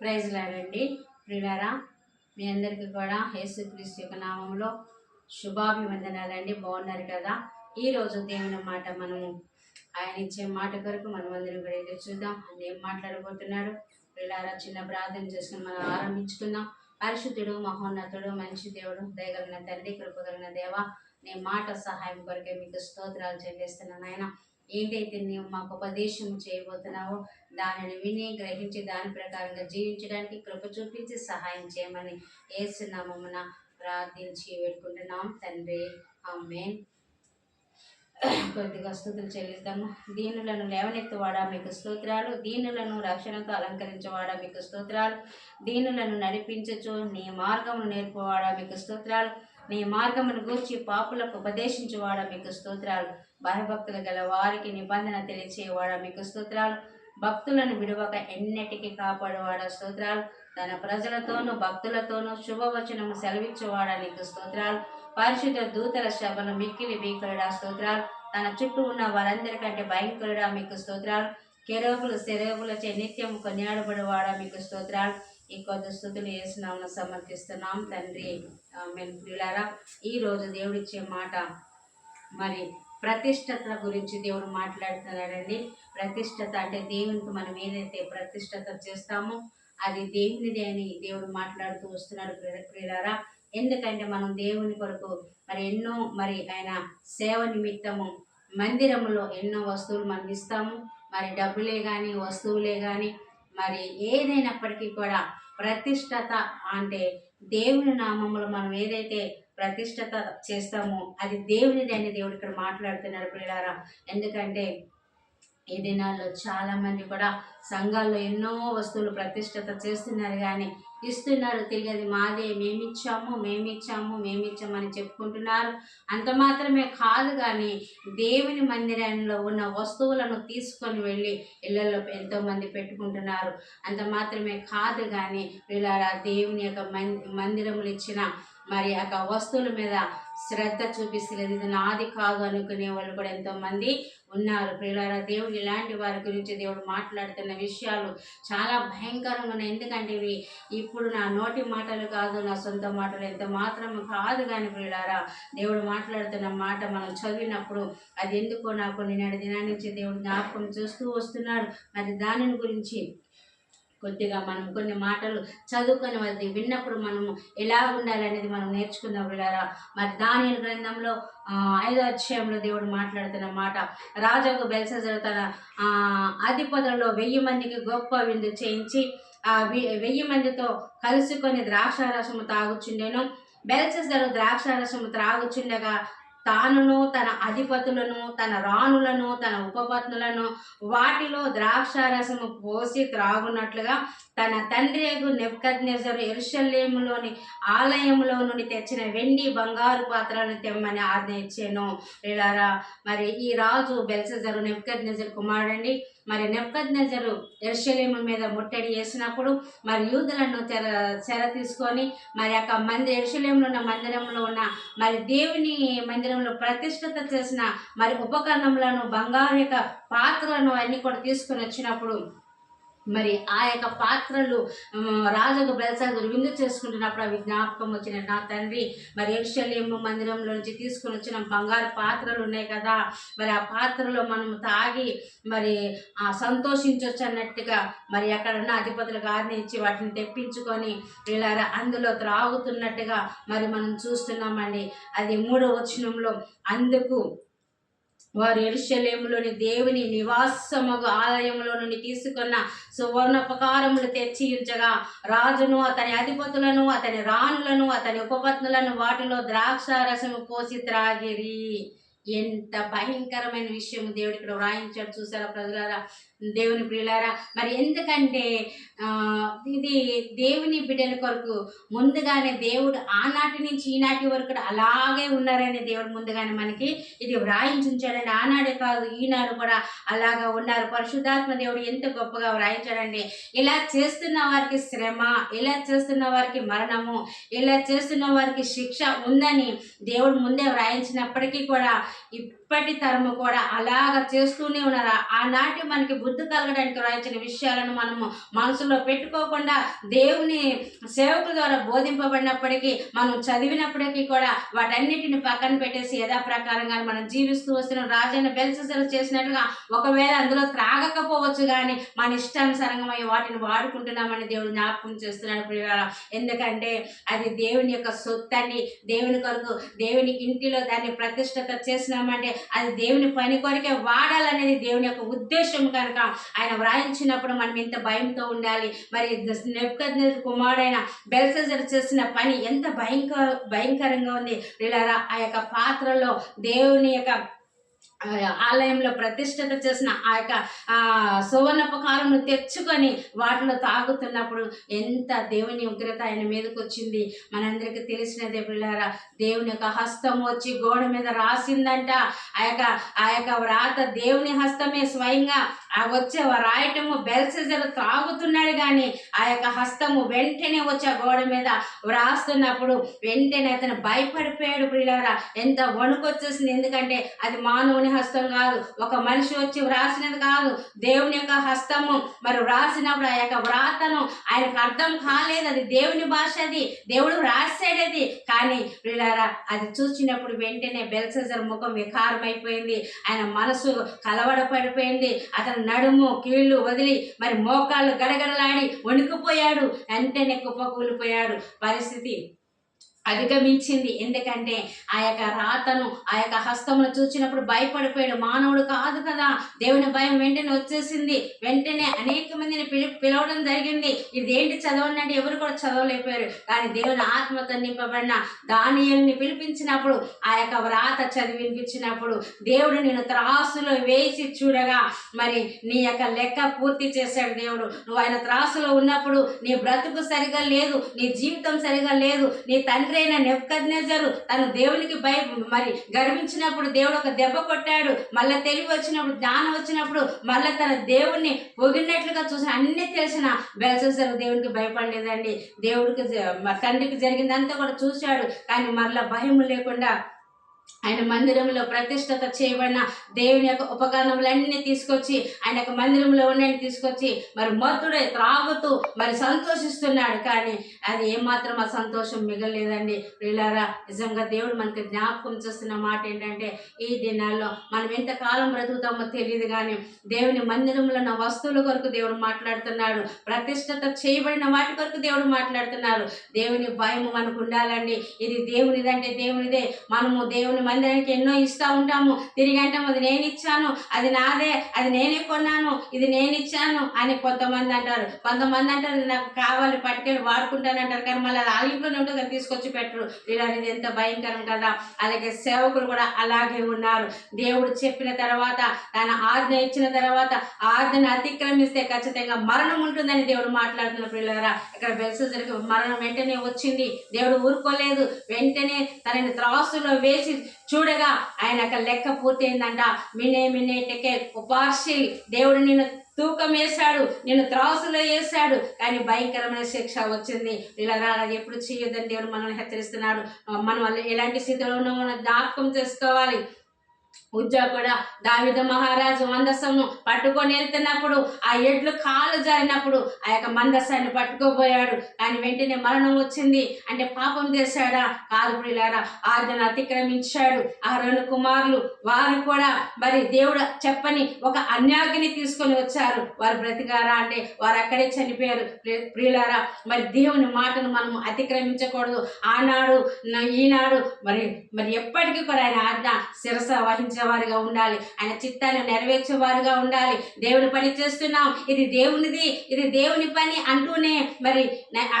Praise లాడండి. ప్రియులారా మీ అందరికీ కూడా యేసుక్రీస్తు యొక్క నామంలో శుభాభివందనాలండి. బాగున్నారు కదా? ఈరోజు దేవుని మాట మనము ఆయన ఇచ్చే మాట కొరకు మనం అందరం కూడా ఎదురు చూద్దాం. ఆయన ఏం మాట్లాడబోతున్నాడు ప్రియులారా చిన్న ప్రార్థన చేసుకుని మనం ఆరంభించుకుందాం. పరిశుద్ధుడు మహోన్నతుడు మంచి దేవుడు దయగలిగిన తండ్రి కృపగలిగిన దేవ నీ మాట సహాయం కొరకే మీకు స్తోత్రాలు చెల్లిస్తున్నాను ఆయన ఏంటైతే నీవు మాకు ఉపదేశం చేయబోతున్నావో దానిని విని గ్రహించి దాని ప్రకారంగా జీవించడానికి కృప చూపించి సహాయం చేయమని ఏసునామమున ప్రార్థించి వేడుకుంటున్నాం. తండ్రి అమ్మే కొద్దిగా స్థుతులు చెల్లిస్తాము దీనులను లేవనెత్తువాడా మీకు స్తోత్రాలు? దీనులను రక్షణతో అలంకరించేవాడా మీకు స్తోత్రాలు? దీనులను నడిపించచ్చు నీ మార్గమును నేర్పువాడా మీకు స్తోత్రాలు? నీ మార్గమును గూర్చి పాపులకు ఉపదేశించేవాడా మీకు స్తోత్రాలు? భయభక్తులు గల వారికి నిబంధన తెలియచేవాడా. మీకు స్తోత్రాలు. భక్తులను విడవక ఎన్నటికీ కాపాడువాడా. స్తోత్రాలు. తన ప్రజలతోనూ భక్తులతోనూ శుభవచనము సెలవిచ్చేవాడా నీకు స్తోత్రాలు. పరిశుద్ధ దూతల శబను మిక్కిలి భీకరుడా స్తోత్రాలు. తన చుట్టూ ఉన్న వారందరికంటే భయంకరుడా మీకు స్తోత్రాలు. కెరోబులు శెరవులచే నిత్యం కొనియాడబడేవాడా మీకు స్తోత్రాలు. ఈ కొద్ది స్థుతులు వేసినామని సమర్పిస్తున్నాం తండ్రి. మేము ఈ రోజు దేవుడిచ్చే మాట మరి ప్రతిష్టత గురించి దేవుడు మాట్లాడుతున్నాడండి. ప్రతిష్టత అంటే దేవునికి మనం ఏదైతే ప్రతిష్టత చేస్తామో అది దేవునిది అని దేవుడు మాట్లాడుతూ వస్తున్నాడు ప్రియులారా. ఎందుకంటే మనం దేవుని కొరకు మరి ఎన్నో మరి ఆయన సేవ నిమిత్తము మందిరములో ఎన్నో వస్తువులు మనం ఇస్తాము. మరి డబ్బులే కానీ వస్తువులే కానీ మరి ఏదైనప్పటికీ కూడా ప్రతిష్టత అంటే దేవుని నామములు మనం ఏదైతే ప్రతిష్టత చేస్తామో. అది దేవునిది అని దేవుడు ఇక్కడ మాట్లాడుతున్నారు పిల్లారా ఎందుకంటే ఈ దినాల్లో చాలామంది కూడా సంఘాల్లో ఎన్నో వస్తువులు ప్రతిష్టత చేస్తున్నారు కానీ ఇస్తున్నారు. తిరిగి అది మాదే. మేమిచ్చాము మేమిచ్చాము మేమిచ్చామని చెప్పుకుంటున్నారు. అంత మాత్రమే కాదు కానీ దేవుని మందిరంలో ఉన్న వస్తువులను తీసుకొని వెళ్ళి ఇళ్ళలో ఎంతోమంది పెట్టుకుంటున్నారు. అంత మాత్రమే కాదు కానీ వీళ్ళ దేవుని యొక్క మం మందిరములు ఇచ్చిన మరి ఆ వస్తువుల మీద శ్రద్ధ చూపిస్తలేదు. ఇది నాది కాదు అనుకునే వాళ్ళు కూడా ఎంతోమంది ఉన్నారు. ప్రియులారా దేవుడు ఇలాంటి వారి గురించి దేవుడు మాట్లాడుతున్న విషయాలు చాలా భయంకరంగా ఉన్నాయి. ఎందుకంటే ఇవి ఇప్పుడు నా నోటి మాటలు కాదు నా సొంత మాటలు ఎంత మాత్రం కాదు కానీ ప్రియులారా దేవుడు మాట్లాడుతున్న మాట మనం చదివినప్పుడు అది ఎందుకో నాకు నిన్నటి దినాన్ని నుంచి దేవుడు జ్ఞాపకం చూస్తూ వస్తున్నాడు. మరి దానిని గురించి కొద్దిగా మనం కొన్ని మాటలు చదువుకొని వద్ది విన్నప్పుడు మనము ఎలా ఉండాలనేది మనం నేర్చుకుందాం వెళ్ళారా మరి దాని గ్రంథంలో ఐదో అధ్యాయంలో దేవుడు మాట్లాడుతున్న మాట రాజాకు బెల్సజరు తన అధిపతులలో వెయ్యి మందికి గొప్ప విందు చేయించి ఆ వెయ్యి మందితో కలుసుకొని ద్రాక్షారసము తాగుచుండెను. బెల్సెసరు ద్రాక్షారసము త్రాగుచుండగా తానును తన అధిపతులను తన రాణులను తన ఉపపత్నులను వాటిలో ద్రాక్షారసము పోసి త్రాగునట్లుగా తన తండ్రి నెబ్కద్నెజరు ఎరుషలేములోని ఆలయంలో నుండి తెచ్చిన వెండి బంగారు పాత్రలను తెమ్మని ఆజ్ఞ ఇచ్చాను. ఇలారా మరి ఈ రాజు బెల్సెజరు నెబ్కద్నెజరు కుమారుడండి. మరి నెబ్కద్నెజరు ఎరుషలేము మీద ముట్టడి చేసినప్పుడు మరి యూదులను చెర చెర తీసుకొని మరి యొక్క మంది ఎరుషలేంలో ఉన్న మందిరంలో ఉన్న మరి దేవుని మందిరంలో ప్రతిష్ఠత చేసిన మరి ఉపకరణములను బంగారు యొక్క పాత్రలను అన్నీ కూడా తీసుకొని వచ్చినప్పుడు మరి ఆ యొక్క పాత్రలు రాజుకు బెల్సాదురు విందు చేసుకుంటున్నప్పుడు అవి జ్ఞాపకం వచ్చిన నా తండ్రి మరి ఎరుషలేము మందిరంలో నుంచి తీసుకుని వచ్చిన బంగారు పాత్రలు ఉన్నాయి కదా మరి ఆ పాత్రలో మనం తాగి మరి ఆ సంతోషించవచ్చు అన్నట్టుగా మరి ఎక్కడున్న ఉన్న అధిపతులకు వాటిని తెప్పించుకొని ఇలా అందులో త్రాగుతున్నట్టుగా మరి మనం చూస్తున్నామండి. అది మూడో వచనంలో అందుకు వారు ఎరుశలేములోని దేవుని నివాసముగు ఆలయంలో నుండి తీసుకున్న సువర్ణోపకారములు తెచ్చి ఉంచగా రాజును అతని అధిపతులను అతని రాణులను అతని ఉపపత్నులను వాటిలో ద్రాక్ష రసము పోసి త్రాగిరి. ఎంత భయంకరమైన విషయం దేవుడు ఇక్కడ వ్రాయించాడు చూసారా ప్రజలారా? దేవుని ప్రియులారా మరి ఎందుకంటే ఇది దేవుని బిడ్డల కొరకు ముందుగానే దేవుడు ఆనాటి నుంచి ఈనాటి వరకు కూడా అలాగే ఉన్నారని దేవుడు ముందుగానే మనకి ఇది వ్రాయించి ఉంచాడండి. ఆనాడే కాదు ఈనాడు కూడా అలాగా ఉన్నారు. పరిశుద్ధాత్మ దేవుడు ఎంత గొప్పగా వ్రాయించాడండి. ఇలా చేస్తున్న వారికి శ్రమ ఇలా చేస్తున్న వారికి మరణము ఇలా చేస్తున్న వారికి శిక్ష ఉందని దేవుడు ముందే వ్రాయించినప్పటికీ కూడా ఇప్- ఇప్పటి తరము కూడా అలాగ చేస్తూనే ఉన్నారు. ఆనాటి మనకి బుద్ధి కలగడానికి రాయించిన విషయాలను మనము మనసులో పెట్టుకోకుండా దేవుని సేవకుల ద్వారా బోధింపబడినప్పటికీ మనం చదివినప్పటికీ కూడా వాటన్నిటిని పక్కన పెట్టేసి యథాప్రకారంగా మనం జీవిస్తూ వస్తున్నాం రాజైన బెల్సెసలు చేసినట్టుగా ఒకవేళ అందులో త్రాగకపోవచ్చు కానీ మన ఇష్టానుసారంగా వాటిని వాడుకుంటున్నామని దేవుడు జ్ఞాపకం చేస్తున్నాడు ఎందుకంటే అది దేవుని యొక్క సొత్తు దేవుని కొరకు దేవుని ఇంటిలో దాన్ని ప్రతిష్టత చేసినామంటే అది దేవుని పని కొరకే వాడాలనేది దేవుని యొక్క ఉద్దేశం కనుక ఆయన వ్రాయించినప్పుడు మనం ఎంత భయంతో ఉండాలి? మరి నెప్పుకద్నెజరు కుమారుడైన బెల్సెజర్ చేసిన పని ఎంత భయంకర భయంకరంగా ఉంది. వీళ్ళారా ఆ యొక్క పాత్రలో దేవుని యొక్క ఆలయంలో ప్రతిష్టత చేసిన ఆ యొక్క ఆ తెచ్చుకొని వాటిలో తాగుతున్నప్పుడు ఎంత దేవుని ఉగ్రత ఆయన మీదకి వచ్చింది. మనందరికీ తెలిసినదే పిల్లారా దేవుని యొక్క హస్తం వచ్చి గోడ మీద రాసిందంట. ఆ యొక్క ఆ యొక్క వ్రాత దేవుని హస్తమే స్వయంగా ఆ వచ్చే రాయటము బెల్సెజర్ త్రాగుతున్నాడు కానీ ఆ యొక్క హస్తము వెంటనే వచ్చి ఆ గోడ మీద వ్రాస్తున్నప్పుడు వెంటనే అతను భయపడిపోయాడు ప్రియులరా. ఎంత వణుకొచ్చేసింది. ఎందుకంటే అది మానవుని హస్తం కాదు. ఒక మనిషి వచ్చి వ్రాసినది కాదు. దేవుని యొక్క హస్తము మరి వ్రాసినప్పుడు ఆ యొక్క వ్రాతను ఆయనకు అర్థం కాలేదు. అది దేవుని భాష అది. దేవుడు వ్రాసాడు అది కానీ ప్రియులరా అది చూసినప్పుడు వెంటనే బెల్సెజర్ ముఖం వికారమైపోయింది. ఆయన మనసు కలవడపడిపోయింది. అతను నడుము కీళ్ళు వదిలి మరి మోకాళ్ళు గడగడలాడి వణుకుపోయాడు వెంటనే కుప్పకూలిపోయాడు. పరిస్థితి అధిగమించింది. ఎందుకంటే ఆ యొక్క రాతను ఆ యొక్క హస్తమును చూసినప్పుడు భయపడిపోయాడు. మానవుడు కాదు కదా. దేవుని భయం వెంటనే వచ్చేసింది. వెంటనే అనేక మందిని పిలి పిలవడం జరిగింది. ఇది ఏంటి చదవండి అంటే ఎవరు కూడా చదవలేకపోయారు. కానీ దేవుని ఆత్మతో నింపబడిన దానియల్ని పిలిపించినప్పుడు ఆ యొక్క వ్రాత చదివి వినిపించినప్పుడు దేవుడు నేను త్రాసులో వేసి చూడగా మరి నీ యొక్క లెక్క పూర్తి చేశాడు దేవుడు. నువ్వు ఆయన త్రాసులో ఉన్నప్పుడు నీ బ్రతుకు సరిగా లేదు నీ జీవితం సరిగా లేదు నీ తండ్రి అయిన నెప్పుకద్నెజరు తను దేవునికి భయ మరి గర్వించినప్పుడు దేవుడు ఒక దెబ్బ కొట్టాడు. మళ్ళీ తెలివి వచ్చినప్పుడు జ్ఞానం వచ్చినప్పుడు మళ్ళీ తన దేవుణ్ణి పొగిడినట్లుగా చూసిన అన్ని తెలిసిన బెల్సెసర్ దేవునికి భయపడలేదండి. దేవుడికి తండ్రికి జరిగిందంతా కూడా చూశాడు. కానీ మరలా భయం లేకుండా ఆయన మందిరంలో ప్రతిష్టత చేయబడిన దేవుని యొక్క ఉపకరణములన్నీ తీసుకొచ్చి ఆయన యొక్క మందిరంలో ఉన్నవి తీసుకొచ్చి మరి మత్తుడే త్రాగుతూ మరి సంతోషిస్తున్నాడు. కానీ అది ఏమాత్రం ఆ సంతోషం మిగలేదండి వీళ్ళారా నిజంగా దేవుడు మనకి జ్ఞాపకం చేస్తున్న మాట ఏంటంటే ఈ దినాల్లో మనం ఎంతకాలం బ్రతుకుతామో తెలియదు కానీ దేవుని మందిరంలో ఉన్న వస్తువుల కొరకు దేవుడు మాట్లాడుతున్నాడు. ప్రతిష్టత చేయబడిన వాటి కొరకు దేవుడు మాట్లాడుతున్నారు దేవుని భయం మనకు ఉండాలండి. ఇది దేవునిదంటే దేవునిదే. మనము దేవుని మందిరానికి ఎన్నో ఇస్తూ ఉంటాము. తిరిగి అంటాము అది నేను ఇచ్చాను. అది నాదే. అది నేనే కొన్నాను. ఇది నేను ఇచ్చాను అని కొంతమంది అంటారు. కొంతమంది అంటారు నాకు కావాలి పట్టుకెళ్ళి వాడుకుంటాను అంటారు కానీ మళ్ళీ అది వాళ్ళ ఉంటుంది అది తీసుకొచ్చి పెట్టరు. వీళ్ళని ఇది ఎంత భయంకరం కదా. అలాగే సేవకులు కూడా అలాగే ఉన్నారు. దేవుడు చెప్పిన తర్వాత తన ఆజ్ఞ ఇచ్చిన తర్వాత ఆజ్ఞను అతిక్రమిస్తే ఖచ్చితంగా మరణం ఉంటుందని దేవుడు మాట్లాడుతున్న పిల్లరా. ఇక్కడ బెల్సరికి మరణం వెంటనే వచ్చింది. దేవుడు ఊరుకోలేదు. వెంటనే తనని త్రాసులో వేసి చూడగా ఆయన యొక్క లెక్క పూర్తయిందంట. మినే మినే టెకే ఉపార్షి దేవుడు నిన్ను తూకం వేశాడు నేను త్రాసులో వేశాడు కానీ భయంకరమైన శిక్ష వచ్చింది. ఇలా అలా ఎప్పుడు చేయొద్దని దేవుడు మనల్ని హెచ్చరిస్తున్నాడు. మనం ఎలాంటి స్థితిలో ఉన్నామో జ్ఞాపకం చేసుకోవాలి. ఉజ్జా కూడా దావిద మహారాజు మందస్సను పట్టుకొని వెళ్తున్నప్పుడు ఆ ఎడ్లు కాలు జారినప్పుడు ఆ యొక్క మందస్సాన్ని పట్టుకోపోయాడు కానీ వెంటనే మరణం వచ్చింది. అంటే పాపం చేశాడా? కాదు ప్రియులారా ఆజ్ఞను అతిక్రమించాడు. ఆ రెండు కుమారులు వారు కూడా మరి దేవుడు చెప్పని ఒక అన్యాగ్ని తీసుకొని వచ్చారు. వారు బ్రతికారా అంటే వారు అక్కడే చనిపోయారు. ప్రియులారా మరి దేవుని మాటను మనం అతిక్రమించకూడదు. ఆనాడు ఈనాడు మరి మరి ఎప్పటికీ కూడా ఆయన ఆజ్ఞ శిరస వహించేవారుగా ఉండాలి. ఆయన చిత్తాన్ని నెరవేర్చేవారుగా ఉండాలి. దేవుని పని చేస్తున్నాం. ఇది దేవునిది. ఇది దేవుని పని అంటూనే మరి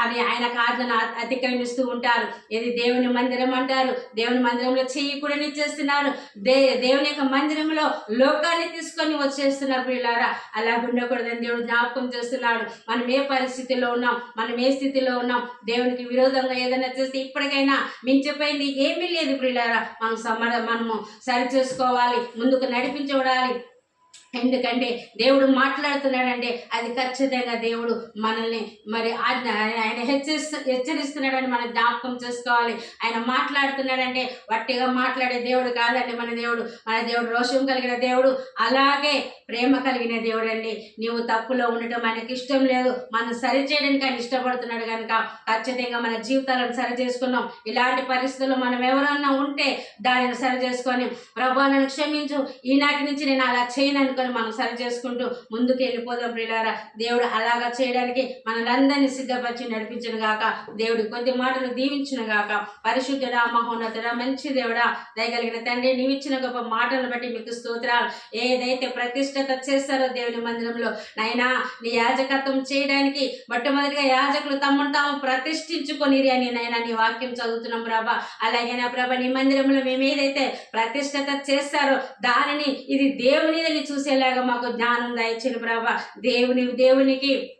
అది ఆయన ఆజ్ఞను అతిక్రమిస్తూ ఉంటారు. ఇది దేవుని మందిరం అంటారు. దేవుని మందిరంలో చెయ్యి కూడా చేస్తున్నారు దే దేవుని యొక్క మందిరంలో లోకాన్ని తీసుకొని వచ్చేస్తున్నారు పిల్లారా అలా ఉండకూడదని దేవుడు జ్ఞాపకం చేస్తున్నాడు. మనం ఏ పరిస్థితిలో ఉన్నాం? మనం ఏ స్థితిలో ఉన్నాం? దేవునికి విరోధంగా ఏదైనా చేస్తే ఇప్పటికైనా మించిపోయింది ఏమీ లేదు పిల్లారా మనం సమర మనము సరిచే చేసుకోవాలి ముందుకు నడిపించబడాలి. ఎందుకంటే దేవుడు మాట్లాడుతున్నాడంటే అది ఖచ్చితంగా దేవుడు మనల్ని మరి ఆజ్ఞ ఆయన హెచ్చరిస్తు హెచ్చరిస్తున్నాడని మనం జ్ఞాపకం చేసుకోవాలి. ఆయన మాట్లాడుతున్నాడంటే వట్టిగా మాట్లాడే దేవుడు కాదండి మన దేవుడు. మన దేవుడు రోషం కలిగిన దేవుడు. అలాగే ప్రేమ కలిగిన దేవుడు అండి నీవు తప్పులో ఉండటం ఆయనకి ఇష్టం లేదు. మనం సరి చేయడానికి ఆయన ఇష్టపడుతున్నాడు కనుక ఖచ్చితంగా మన జీవితాలను సరి చేసుకున్నాం. ఇలాంటి పరిస్థితుల్లో మనం ఎవరన్నా ఉంటే దానిని సరి చేసుకొని ప్రభా నన్ను క్షమించు. ఈనాటి నుంచి నేను అలా చేయను అనుకొని మనం సరి చేసుకుంటూ ముందుకు వెళ్ళిపోదాం ప్రియులారా. దేవుడు అలాగా చేయడానికి మనందరినీ సిద్ధపరిచి నడిపించను గాక. దేవుడు కొద్ది మాటలు దీవించును గాక. పరిశుద్ధుడా మహోన్నతుడా మంచి దేవుడా దయగలిగిన తండ్రి నీవిచ్చిన గొప్ప మాటలను బట్టి మీకు స్తోత్రాలు. ఏదైతే ప్రతిష్టత చేస్తారో దేవుని మందిరంలో నైనా నీ యాజకత్వం చేయడానికి మొట్టమొదటిగా యాజకులు తమను తాము ప్రతిష్ఠించుకొని అని నైనా నీ వాక్యం చదువుతున్నాం ప్రభా. అలాగే నా ప్రభా నీ మందిరంలో మేము ఏదైతే ప్రతిష్టత చేస్తారో దానిని ఇది దేవునిదని చూసేలాగా మాకు జ్ఞానం దయచిన ప్రభా. దేవుని దేవునికి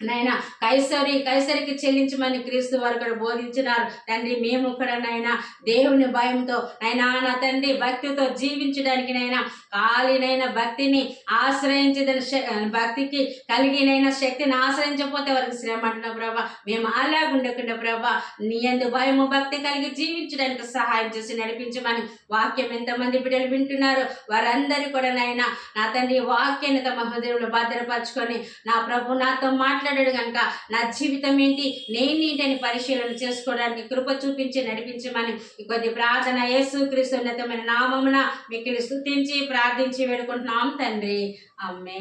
నైనా కైసరి కైసరికి చెల్లించమని క్రీస్తు వారు బోధించినారు. తండ్రి మేము కూడా నైనా దేవుని భయంతో నైనా నా తండ్రి భక్తితో జీవించడానికి నైనా కాలినైన భక్తిని ఆశ్రయించదని భక్తికి కలిగిన శక్తిని ఆశ్రయించకపోతే వారికి శ్రమ అంటున్నా ప్రభా. మేము అలాగుండకుండా ప్రభా నీ అందు భయము భక్తి కలిగి జీవించడానికి సహాయం చేసి నడిపించమని వాక్యం ఎంతమంది బిడ్డలు వింటున్నారు వారందరూ కూడా నైనా నా తండ్రి వాక్యాన్ని తమ హృదయంలో భద్రపరచుకొని నా ప్రభు నాతో మాట్లాడాడు కనుక నా జీవితం ఏంటి? నేను ఏంటని పరిశీలన చేసుకోవడానికి కృప చూపించి నడిపించమని కొద్ది ప్రార్థన యేసు క్రీస్తు ఉన్నతమైన నామమున మిక్కిలి స్థుతించి ప్రార్థించి వేడుకుంటున్నాం తండ్రి. అమ్మే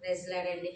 రెజ్లాడండి